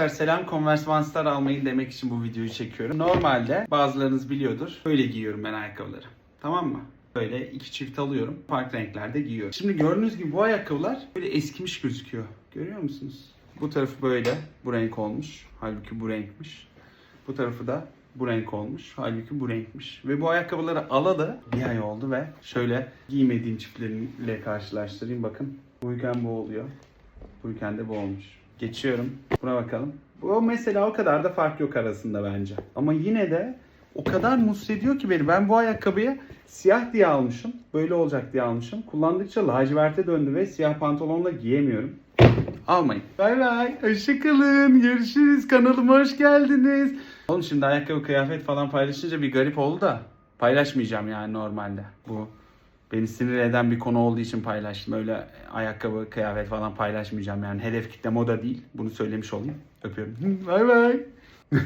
Arkadaşlar selam Converse One Star almayın demek için bu videoyu çekiyorum. Normalde bazılarınız biliyordur. Böyle giyiyorum ben ayakkabıları. Tamam mı? Böyle iki çift alıyorum. Farklı renklerde giyiyorum. Şimdi gördüğünüz gibi bu ayakkabılar böyle eskimiş gözüküyor. Görüyor musunuz? Bu tarafı böyle. Bu renk olmuş. Halbuki bu renkmiş. Bu tarafı da bu renk olmuş. Halbuki bu renkmiş. Ve bu ayakkabıları alalı bir ay oldu ve şöyle giymediğim çiftleriyle karşılaştırayım. Bakın buyken bu oluyor. Buyken de bu olmuş. Geçiyorum. Buna bakalım. Bu mesela o kadar da fark yok arasında bence. Ama yine de o kadar mutsuz ediyor ki beni. Ben bu ayakkabıyı siyah diye almışım. Böyle olacak diye almışım. Kullandıkça laciverte döndü ve siyah pantolonla giyemiyorum. Almayın. Bay bay. Hoşçakalın. Görüşürüz. Kanalıma hoş geldiniz. Oğlum şimdi ayakkabı kıyafet falan paylaşınca bir garip oldu da paylaşmayacağım yani normalde. Bu beni sinir eden bir konu olduğu için paylaştım. Öyle ayakkabı, kıyafet falan paylaşmayacağım yani. Hedef kitle moda değil. Bunu söylemiş olayım. Öpüyorum. Bay bay.